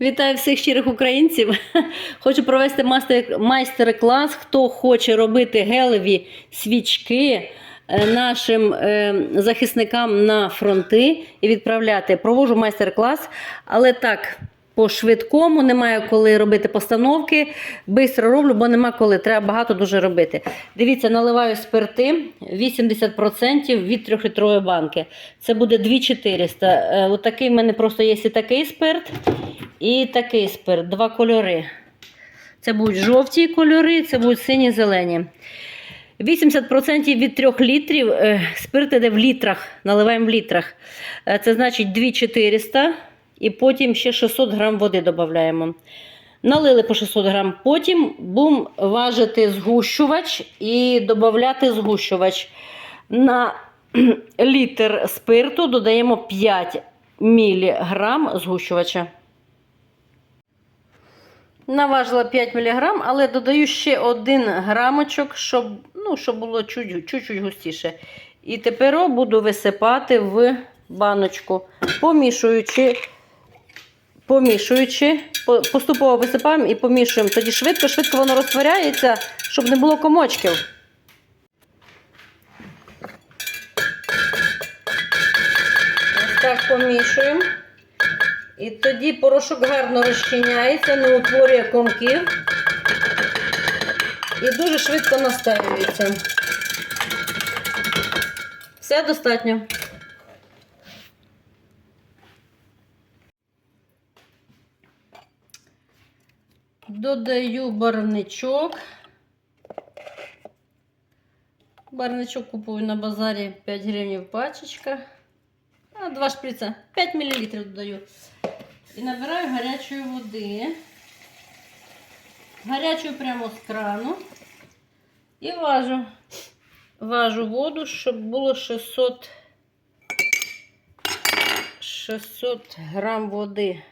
Вітаю всіх щирих українців. Хочу провести майстер-клас. Хто хоче робити гелеві свічки е, нашим е, захисникам на фронти і відправляти. Провожу майстер-клас, але так. По швидкому немає коли робити постановки. Бистро роблю, бо нема коли. Треба багато дуже робити. Дивіться, наливаю спирти 80% від 3-літрової банки. Це буде 2400. Е, Отакий в мене просто є і такий спирт, і такий спирт. Два кольори. Це будуть жовті кольори, це будуть сині зелені. 80% від 3 літрів е, спирт іде в літрах, наливаємо в літрах. Е, Це значить 2400 і потім ще 600 грам води додаємо. Налили по 600 грам, потім будемо важити згущувач і додати згущувач. На літр спирту додаємо 5 мг згущувача. Наважила 5 мг, але додаю ще 1 грамочок, щоб, ну, щоб було чуть- чуть-чуть густіше. І тепер буду висипати в баночку, помішуючи, помішуючи, поступово висипаємо і помішуємо. Тоді швидко-швидко воно розтворяється, щоб не було комочків. Ось так помішуємо. І тоді порошок гарно розчиняється, не утворює комків і дуже швидко настаюється. Все достатньо. Додаю барвничок. Барвничок купую на базарі 5 гривень пачечка. А, два шприца. 5 мл додаю. І набираю гарячої води. Гарячу прямо з крану. І важу. Важу воду, щоб було 600, 600 грам води.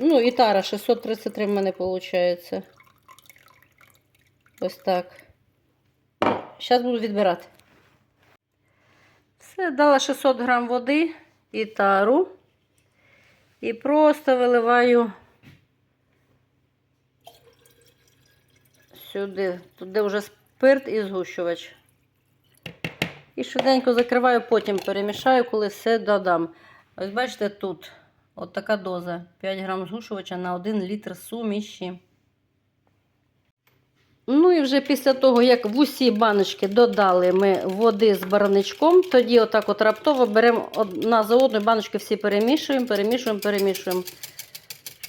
Ну, і тара 633 в мене виходить. Ось так. Зараз буду відбирати. Все, дала 600 грам води і тару. І просто виливаю сюди, туди вже спирт і згущувач. І швиденько закриваю, потім перемішаю, коли все додам. Ось бачите, тут от така доза. 5 грам згущувача на 1 літр суміші. Ну і вже після того, як в усі баночки додали ми води з бараничком, тоді отак от раптово беремо одна за одною баночки всі перемішуємо, перемішуємо, перемішуємо,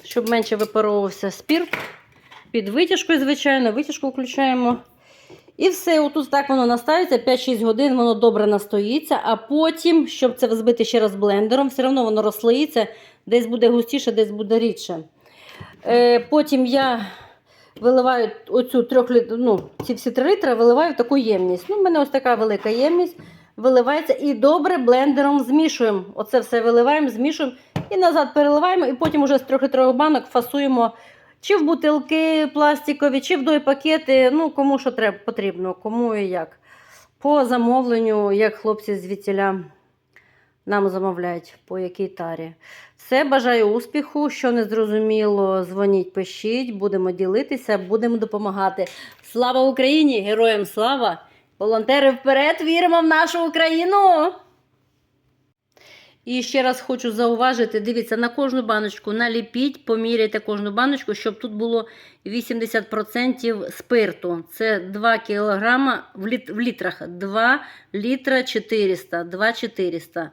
щоб менше випаровувався спірт. Під витяжкою, звичайно, витяжку включаємо. І все, отут так воно настається, 5-6 годин воно добре настоїться, а потім, щоб це взбити ще раз блендером, все одно воно розслоїться, десь буде густіше, десь буде рідше. Е, потім я виливаю оцю трьох ну, ці всі 3 літри виливаю в таку ємність. Ну, в мене ось така велика ємність. Виливається і добре блендером змішуємо. Оце все виливаємо, змішуємо і назад переливаємо, і потім уже з 3-літрових банок фасуємо чи в бутилки пластикові, чи в дой-пакети. Ну, кому що треба, потрібно, кому і як. По замовленню, як хлопці звідтіля нам замовляють, по якій тарі. Все, бажаю успіху. Що не зрозуміло, дзвоніть, пишіть, будемо ділитися, будемо допомагати. Слава Україні! Героям слава! Волонтери вперед! Віримо в нашу Україну! І ще раз хочу зауважити: дивіться, на кожну баночку наліпіть, поміряйте кожну баночку, щоб тут було 80% спирту. Це 2 кг в, літ, в літрах. 2 літра 400, 2 400.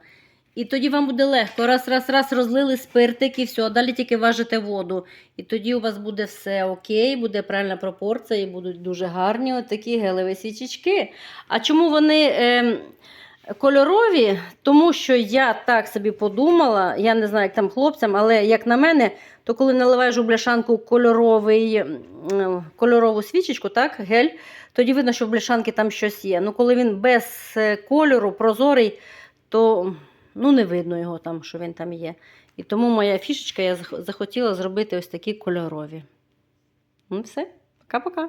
І тоді вам буде легко. Раз, раз, раз розлили спиртик і все, далі тільки важите воду. І тоді у вас буде все окей, буде правильна пропорція, і будуть дуже гарні отакі гелеві свічечки. А чому вони е, кольорові? Тому що я так собі подумала, я не знаю, як там хлопцям, але як на мене, то коли наливаєш у бляшанку кольоровий, м, кольорову свічечку, так, гель, тоді видно, що в бляшанці там щось є. Ну, коли він без е, кольору, прозорий, то ну, не видно його там, що він там є. І тому моя фішечка, я захотіла зробити ось такі кольорові. Ну, все, пока-пока.